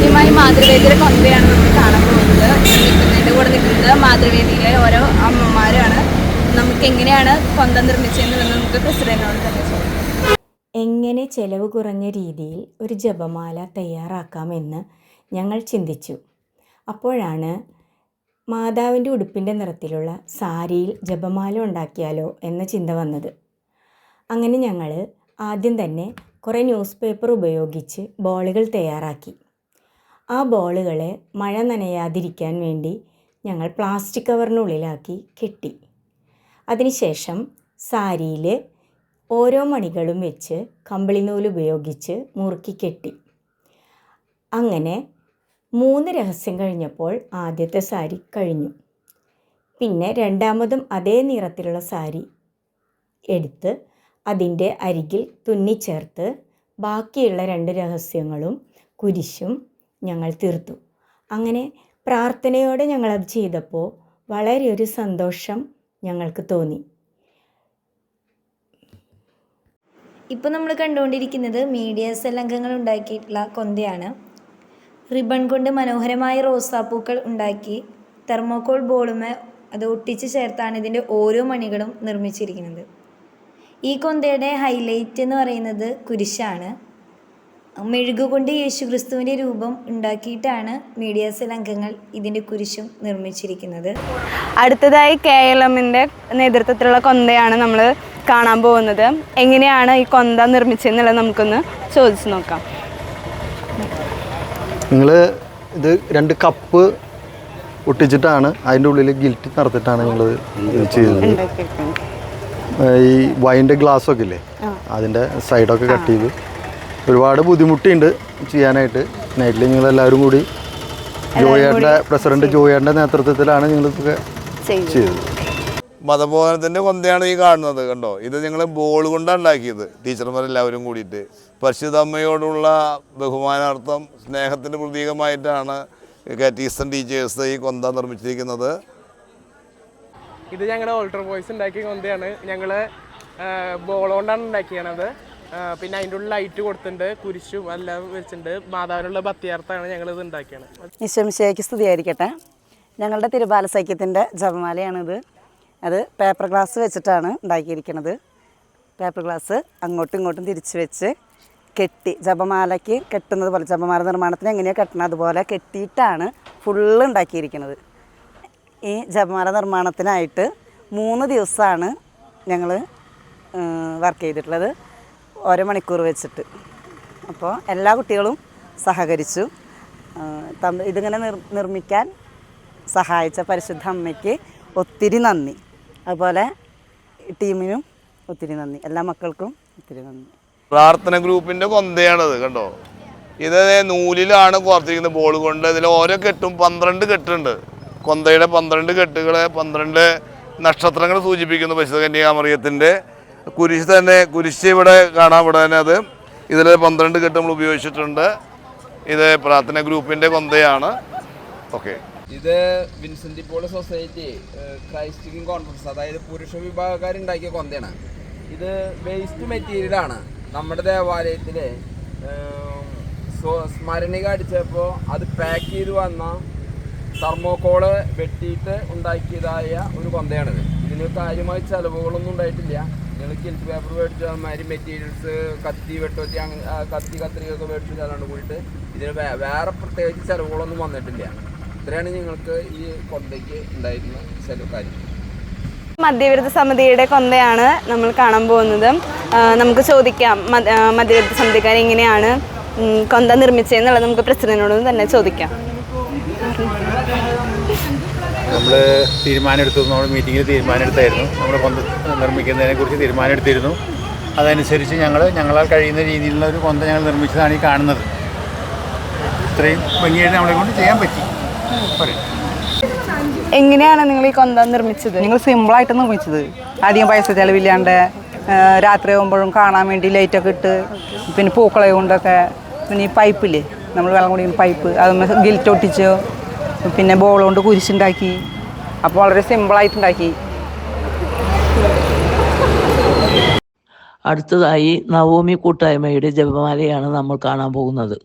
ആദ്യമായി മാതൃവേദിയിലെ കൊന്തയാണ് നമ്മൾ കാണാൻ പോകുന്നത്. നിൽക്കുന്നതിന്റെ കൂടെ നിൽക്കുന്നത് മാതൃവേദിയിലെ ഓരോ അമ്മമാരാണ്. നമുക്ക് എങ്ങനെയാണ് കൊന്ത നിർമ്മിച്ചതെന്ന് നമുക്ക് പ്രസിഡന്റിനോട് തന്നെ ചോദിക്കാം. എങ്ങനെ ചെലവ് കുറഞ്ഞ രീതിയിൽ ഒരു ജപമാല തയ്യാറാക്കാമെന്ന് ഞങ്ങൾ ചിന്തിച്ചു. അപ്പോഴാണ് മാതാവിന്റെ ഉടുപ്പിന്റെ നിറത്തിലുള്ള സാരിയിൽ ജപമാല ഉണ്ടാക്കിയാലോ എന്ന ചിന്ത വന്നത്. അങ്ങനെ ഞങ്ങൾ ആദ്യം തന്നെ കുറേ ന്യൂസ് പേപ്പർ ഉപയോഗിച്ച് ബോളുകൾ തയ്യാറാക്കി. ആ ബോളുകളെ മഴ നനയാതിരിക്കാൻ വേണ്ടി ഞങ്ങൾ പ്ലാസ്റ്റിക് കവറിനുള്ളിലാക്കി കെട്ടി. അതിനുശേഷം സാരിയിൽ ഓരോ മണികളും വെച്ച് കമ്പിളി നൂൽ ഉപയോഗിച്ച് മുറുക്കി കെട്ടി. അങ്ങനെ മൂന്ന് രഹസ്യം കഴിഞ്ഞപ്പോൾ ആദ്യത്തെ സാരി കഴിഞ്ഞു. പിന്നെ രണ്ടാമതും അതേ നിറത്തിലുള്ള സാരി എടുത്ത് അതിന്റെ അരികിൽ തുന്നിച്ചേർത്ത് ബാക്കിയുള്ള രണ്ട് രഹസ്യങ്ങളും കുരിശും ഞങ്ങൾ തീർത്തു. അങ്ങനെ പ്രാർത്ഥനയോടെ ഞങ്ങളത് ചെയ്തപ്പോൾ വളരെ ഒരു സന്തോഷം ഞങ്ങൾക്ക് തോന്നി. ഇപ്പോൾ നമ്മൾ കണ്ടുകൊണ്ടിരിക്കുന്നത് മീഡിയ സെൽ അംഗങ്ങൾ ഉണ്ടാക്കിയിട്ടുള്ള കൊന്തയാണ്. റിബൺ കൊണ്ട് മനോഹരമായ റോസാപ്പൂക്കൾ ഉണ്ടാക്കി തെർമോക്കോൾ ബോളുമേ അത് ഒട്ടിച്ച് ചേർത്താണ് ഇതിന്റെ ഓരോ മണികളും നിർമ്മിച്ചിരിക്കുന്നത്. ഈ കൊന്തയുടെ ഹൈലൈറ്റ് എന്ന് പറയുന്നത് കുരിശാണ്. മെഴുകുകൊണ്ട് യേശുക്രിസ്തുവിന്റെ രൂപം ഉണ്ടാക്കിയിട്ടാണ് മീഡിയ സെൽ അംഗങ്ങൾ ഇതിന്റെ കുരിശും നിർമ്മിച്ചിരിക്കുന്നത്. അടുത്തതായി കെ എൽ എമ്മിന്റെ നേതൃത്വത്തിലുള്ള കൊന്തയാണ് നമ്മൾ കാണാൻ പോകുന്നത്. എങ്ങനെയാണ് ഈ കൊന്ത നിർമ്മിച്ചതെന്നുള്ളത് നമുക്കൊന്ന് ചോദിച്ചു നോക്കാം. നിങ്ങൾ ഇത് രണ്ട് കപ്പ് ഒട്ടിച്ചിട്ടാണ് അതിന്റെ ഉള്ളിൽ ഗിൽറ്റ് നടത്തിയിട്ടാണ് ഞങ്ങൾ ചെയ്തത്. ഈ വൈന്റെ ഗ്ലാസ്സൊക്കെ ഇല്ലേ? അതിന്റെ സൈഡൊക്കെ കട്ട് ചെയ്ത് ഒരുപാട് ബുദ്ധിമുട്ടുണ്ട് ചെയ്യാനായിട്ട്. നൈറ്റിൽ നിങ്ങൾ എല്ലാവരും കൂടി ജോയേട്ടന്റെ പ്രസിഡന്റ് ജോയേട്ടന്റെ നേതൃത്വത്തിലാണ് നിങ്ങൾ ചെയ്തത്. മതബോധനത്തിന്റെ കൊന്തയാണ് ഈ കാണുന്നത് കണ്ടോ? ഇത് ഞങ്ങൾ ബോൾ കൊണ്ടാണ് ഉണ്ടാക്കിയത് ടീച്ചർമാരെല്ലാവരും കൂടിയിട്ട്. പരിശുദ്ധമ്മയോടുള്ള ബഹുമാനാർത്ഥം സ്നേഹത്തിന്റെ പ്രതീകമായിട്ടാണ് കാറ്റീസൺ ടീച്ചേഴ്സ് ഈ കൊന്ത നിർമ്മിച്ചിരിക്കുന്നത്. ഇത് ഞങ്ങളുടെ ഓൾട്ടർ ബോയ്സ് ഉണ്ടാക്കിയ കൊന്തയാണ്. ഞങ്ങൾ ബോൾ കൊണ്ടാണ് ഉണ്ടാക്കിയത് പിന്നെ അതിന്റെ ഉള്ളിൽ ലൈറ്റ് കൊടുത്തിട്ടുണ്ട് കുരിശും എല്ലാം വെച്ചിട്ടുണ്ട്. മാതാവിനുള്ള ഭക്തിയാർത്ഥാണ് ഞങ്ങൾ ഇത് ഉണ്ടാക്കിയത്. ഈശ്വമിശയ്ക്ക് സ്തുതിയായിരിക്കട്ടെ. ഞങ്ങളുടെ തിരുബാല സൈക്യത്തിന്റെ ജപമാലയാണിത്. അത് പേപ്പർ ഗ്ലാസ് വെച്ചിട്ടാണ് ഉണ്ടാക്കിയിരിക്കുന്നത്. പേപ്പർ ഗ്ലാസ് അങ്ങോട്ടും ഇങ്ങോട്ടും തിരിച്ച് വെച്ച് കെട്ടി ജപമാലയ്ക്ക് കെട്ടുന്നത് പോലെ ജപമാല നിർമ്മാണത്തിന് എങ്ങനെയാണ് കെട്ടണം അതുപോലെ കെട്ടിയിട്ടാണ് ഫുള്ള് ഉണ്ടാക്കിയിരിക്കുന്നത്. ഈ ജപമാല നിർമ്മാണത്തിനായിട്ട് മൂന്ന് ദിവസമാണ് ഞങ്ങൾ വർക്ക് ചെയ്തിട്ടുള്ളത്. ഓരോ മണിക്കൂർ വെച്ചിട്ട്. അപ്പോൾ എല്ലാ കുട്ടികളും സഹകരിച്ചു. ഇതിങ്ങനെ നിർ നിർമ്മിക്കാൻ സഹായിച്ച പരിശുദ്ധ അമ്മയ്ക്ക് ഒത്തിരി നന്ദി. അതുപോലെ ടീമിനും ഒത്തിരി നന്ദി. എല്ലാ മക്കൾക്കും ഒത്തിരി നന്ദി. പ്രാർത്ഥന ഗ്രൂപ്പിന്റെ കൊന്തയാണത് കണ്ടോ? ഇത് നൂലിലാണ് കോർത്തിരിക്കുന്നത്. ബോൾ കൊണ്ട് ഇതിൽ ഓരോ കെട്ടും പന്ത്രണ്ട് കെട്ടുണ്ട്. കൊന്തയുടെ പന്ത്രണ്ട് കെട്ടുകളെ പന്ത്രണ്ട് നക്ഷത്രങ്ങൾ സൂചിപ്പിക്കുന്നു പരിശുദ്ധ കുരിശ് തന്നെ കുരിശ് ഇവിടെ കാണാം. ഇവിടെ തന്നെ അത് ഇതിൽ പന്ത്രണ്ട് കെട്ട് നമ്മൾ ഉപയോഗിച്ചിട്ടുണ്ട്. ഇത് പ്രാർത്ഥന ഗ്രൂപ്പിന്റെ കൊന്തയാണ്. ഓക്കെ ഇത് Vincent Paul society Christ King conference അതായത് പുരുഷ വിഭാഗക്കാരുണ്ടാക്കിയ കൊന്തയാണ്. ഇത് വേസ്റ്റ് മെറ്റീരിയലാണ് നമ്മുടെ ദേവാലയത്തിൽ സ്മരണിക അടിച്ചപ്പോൾ അത് പാക്ക് ചെയ്ത് വന്ന തെർമോക്കോൾ വെട്ടിയിട്ട് ഉണ്ടാക്കിയതായ ഒരു കൊന്തയാണിത് ഇതിന് കാര്യമായ ചിലവുകളൊന്നും ഉണ്ടായിട്ടില്ല. നിങ്ങൾ കിൽറ്റ് പേപ്പർ മേടിച്ച മാതിരി മെറ്റീരിയൽസ് കത്തി വെട്ടുപറ്റി കത്തി കത്രികയൊക്കെ മേടിച്ചു അല്ലാണ്ട് കൂടിയിട്ട് ഇതിന് വേറെ പ്രത്യേകിച്ച് ചിലവുകളൊന്നും വന്നിട്ടില്ല. ഇത്രയാണ് നിങ്ങൾക്ക് ഈ കൊന്തയ്ക്ക് ഉണ്ടായിരുന്ന ചില കാര്യം. മദ്യവിരുദ്ധ സമിതിയുടെ കൊന്തയാണ് നമ്മൾ കാണാൻ പോകുന്നത്. നമുക്ക് ചോദിക്കാം. മദ്യവിരുദ്ധ സമിതിക്കാർ എങ്ങനെയാണ് കൊന്ത നിർമ്മിച്ചതെന്നുള്ളത് നമുക്ക് പ്രസിഡന്റിനോട് തന്നെ ചോദിക്കാം. നമ്മൾ തീരുമാനമെടുത്തു. നമ്മൾ മീറ്റിങ്ങിൽ തീരുമാനമെടുത്തായിരുന്നു. നമ്മൾ കൊന്ത നിർമ്മിക്കുന്നതിനെ കുറിച്ച് തീരുമാനമെടുത്തിരുന്നു. അതനുസരിച്ച് ഞങ്ങൾ ഞങ്ങളാൽ കഴിയുന്ന രീതിയിലുള്ള ഒരു കൊന്ത ഞങ്ങൾ നിർമ്മിച്ചതാണ് ഈ കാണുന്നത്. ഇത്രയും ഭംഗിയായിട്ട് നമ്മളെ കൊണ്ട് ചെയ്യാൻ പറ്റി. എങ്ങനെയാണ് നിങ്ങൾ ഈ കൊന്ത നിർമ്മിച്ചത്? നിങ്ങൾ സിമ്പിളായിട്ട് നിർമ്മിച്ചത്. അധികം പൈസ ചെലവില്ലാണ്ട് രാത്രി ആകുമ്പോഴും കാണാൻ വേണ്ടി ലൈറ്റൊക്കെ ഇട്ട് പിന്നെ പൂക്കളെ കൊണ്ടൊക്കെ പിന്നെ ഈ പൈപ്പില്ലേ നമ്മൾ വെള്ളം കുടിക്കുന്ന പൈപ്പ് അത് ഗിൽറ്റ് ഒട്ടിച്ചു പിന്നെ ബോൾ കൊണ്ട് കുരിശുണ്ടാക്കി. അപ്പോൾ വളരെ സിമ്പിളായിട്ടുണ്ടാക്കി അടുത്തതായി നവോമി കൂട്ടായ്മയുടെ ജപമാലയാണ് നമ്മൾ കാണാൻ പോകുന്നത്.